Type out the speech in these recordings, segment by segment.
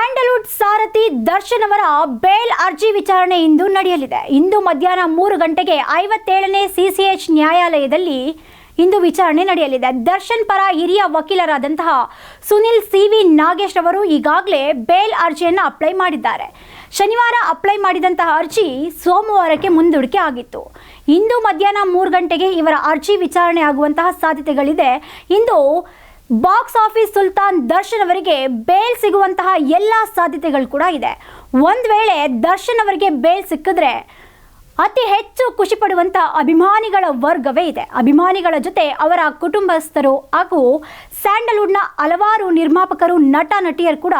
Sandalwood ಸಾರಥಿ ದರ್ಶನ್ ಅವರ bale ಅರ್ಜಿ ವಿಚಾರಣೆ ಇಂದು ನಡೆಯಲಿದೆ. ಇಂದು ಮಧ್ಯಾಹ್ನ ಮೂರು ಗಂಟೆಗೆ ಐವತ್ತೇಳನೇ ಸಿಸಿಎಚ್ ನ್ಯಾಯಾಲಯದಲ್ಲಿ ಇಂದು ವಿಚಾರಣೆ ನಡೆಯಲಿದೆ. ದರ್ಶನ್ ಪರ ಹಿರಿಯ ವಕೀಲರಾದಂತಹ ಸುನಿಲ್ ಸಿ ವಿ ನಾಗೇಶ್ ಅವರು ಈಗಾಗಲೇ ಬೇಲ್ ಅರ್ಜಿಯನ್ನು ಅಪ್ಲೈ ಮಾಡಿದ್ದಾರೆ. ಶನಿವಾರ ಅಪ್ಲೈ ಮಾಡಿದಂತಹ ಅರ್ಜಿ ಸೋಮವಾರಕ್ಕೆ ಮುಂದೂಡಿಕೆ ಆಗಿತ್ತು. ಇಂದು ಮಧ್ಯಾಹ್ನ ಮೂರು ಗಂಟೆಗೆ ಇವರ ಅರ್ಜಿ ವಿಚಾರಣೆ ಆಗುವಂತಹ ಸಾಧ್ಯತೆಗಳಿದೆ. ಇಂದು ಬಾಕ್ಸ್ ಆಫೀಸ್ ಸುಲ್ತಾನ್ ದರ್ಶನ್ ಅವರಿಗೆ ಬೇಲ್ ಸಿಗುವಂತಹ ಎಲ್ಲ ಸಾಧ್ಯತೆಗಳು ಕೂಡ ಇದೆ. ಒಂದು ವೇಳೆ ದರ್ಶನ್ ಅವರಿಗೆ ಬೇಲ್ ಸಿಕ್ಕಿದ್ರೆ ಅತಿ ಹೆಚ್ಚು ಖುಷಿ ಪಡುವಂತ ಅಭಿಮಾನಿಗಳ ವರ್ಗವೇ ಇದೆ. ಅಭಿಮಾನಿಗಳ ಜೊತೆ ಅವರ ಕುಟುಂಬಸ್ಥರು ಹಾಗೂ ಸ್ಯಾಂಡಲ್ವುಡ್ನ ಹಲವಾರು ನಿರ್ಮಾಪಕರು, ನಟ, ನಟಿಯರು ಕೂಡ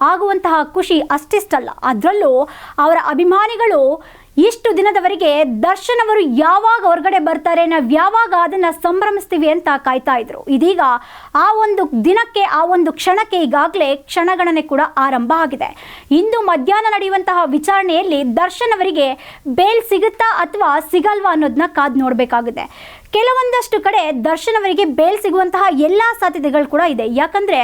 ಆಗುವಂತಹ ಖುಷಿ ಅಷ್ಟಿಷ್ಟಲ್ಲ. ಅದರಲ್ಲೂ ಅವರ ಅಭಿಮಾನಿಗಳು ಇಷ್ಟು ದಿನದವರೆಗೆ ದರ್ಶನ್ ಅವರು ಯಾವಾಗ ಹೊರಗಡೆ ಬರ್ತಾರೆ ನಾವು ಯಾವಾಗ ಅದನ್ನ ಸಂಭ್ರಮಿಸ್ತೀವಿ ಅಂತ ಕಾಯ್ತಾ ಇದ್ರು. ಇದೀಗ ಆ ಒಂದು ದಿನಕ್ಕೆ, ಆ ಒಂದು ಕ್ಷಣಕ್ಕೆ ಈಗಾಗಲೇ ಕ್ಷಣಗಣನೆ ಕೂಡ ಆರಂಭ ಆಗಿದೆ. ಇಂದು ಮಧ್ಯಾಹ್ನ ನಡೆಯುವಂತಹ ವಿಚಾರಣೆಯಲ್ಲಿ ದರ್ಶನ್ ಅವರಿಗೆ ಬೇಲ್ ಸಿಗುತ್ತಾ ಅಥವಾ ಸಿಗಲ್ವಾ ಅನ್ನೋದನ್ನ ಕಾದು ನೋಡಬೇಕಾಗಿದೆ. ಕೆಲವೊಂದಷ್ಟು ಕಡೆ ದರ್ಶನ್ ಅವರಿಗೆ ಬೇಲ್ ಸಿಗುವಂತಹ ಎಲ್ಲ ಸಾಧ್ಯತೆಗಳು ಕೂಡ ಇದೆ. ಯಾಕಂದ್ರೆ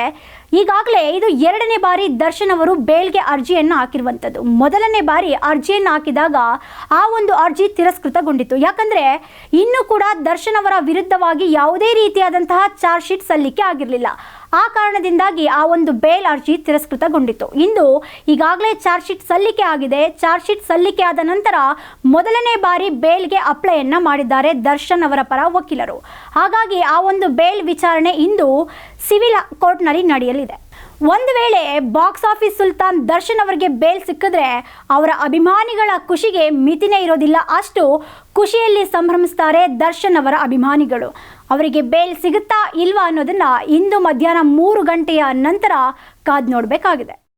ಈಗಾಗಲೇ ಇದು ಎರಡನೇ ಬಾರಿ ದರ್ಶನ್ ಅವರು ಬೇಲ್ಗೆ ಅರ್ಜಿಯನ್ನು ಹಾಕಿರುವಂಥದ್ದು. ಮೊದಲನೇ ಬಾರಿ ಅರ್ಜಿಯನ್ನು ಹಾಕಿದಾಗ ಆ ಒಂದು ಅರ್ಜಿ ತಿರಸ್ಕೃತಗೊಂಡಿತ್ತು. ಯಾಕಂದರೆ ಇನ್ನೂ ಕೂಡ ದರ್ಶನ್ ಅವರ ವಿರುದ್ಧವಾಗಿ ಯಾವುದೇ ರೀತಿಯಾದಂತಹ ಚಾರ್ಜ್ ಶೀಟ್ ಸಲ್ಲಿಕೆ ಆಗಿರಲಿಲ್ಲ. ಆ ಕಾರಣದಿಂದಾಗಿ ಆ ಒಂದು ಬೇಲ್ ಅರ್ಜಿ ತಿರಸ್ಕೃತಗೊಂಡಿತ್ತು. ಇಂದು ಈಗಾಗಲೇ ಚಾರ್ಜ್ ಶೀಟ್ ಸಲ್ಲಿಕೆ ಆಗಿದೆ. ಚಾರ್ಜ್ ಶೀಟ್ ಸಲ್ಲಿಕೆ ಆದ ನಂತರ ಮೊದಲನೇ ಬಾರಿ ಬೇಲ್ಗೆ ಅಪ್ಲೈಯನ್ನು ಮಾಡಿದ್ದಾರೆ ದರ್ಶನ್ ಅವರ ಪರ ವಕೀಲರು. ಹಾಗಾಗಿ ಆ ಒಂದು ಬೇಲ್ ವಿಚಾರಣೆ ಇಂದು ಸಿವಿಲ್ ಕೋರ್ಟ್ನಲ್ಲಿ ನಡೆಯಲಿದೆ. ಒಂದು ವೇಳೆ ಬಾಕ್ಸ್ ಆಫೀಸ್ ಸುಲ್ತಾನ್ ದರ್ಶನ್ ಅವರಿಗೆ ಬೇಲ್ ಸಿಕ್ಕಿದ್ರೆ ಅವರ ಅಭಿಮಾನಿಗಳ ಖುಷಿಗೆ ಮಿತಿನೇ ಇರೋದಿಲ್ಲ. ಅಷ್ಟು ಖುಷಿಯಲ್ಲಿ ಸಂಭ್ರಮಿಸ್ತಾರೆ ದರ್ಶನ್ ಅವರ ಅಭಿಮಾನಿಗಳು. ಅವರಿಗೆ ಬೇಲ್ ಸಿಗುತ್ತಾ ಇಲ್ವಾ ಅನ್ನೋದನ್ನು ಇಂದು ಮಧ್ಯಾಹ್ನ ಮೂರು ಗಂಟೆಯ ನಂತರ ಕಾದು ನೋಡಬೇಕಾಗಿದೆ.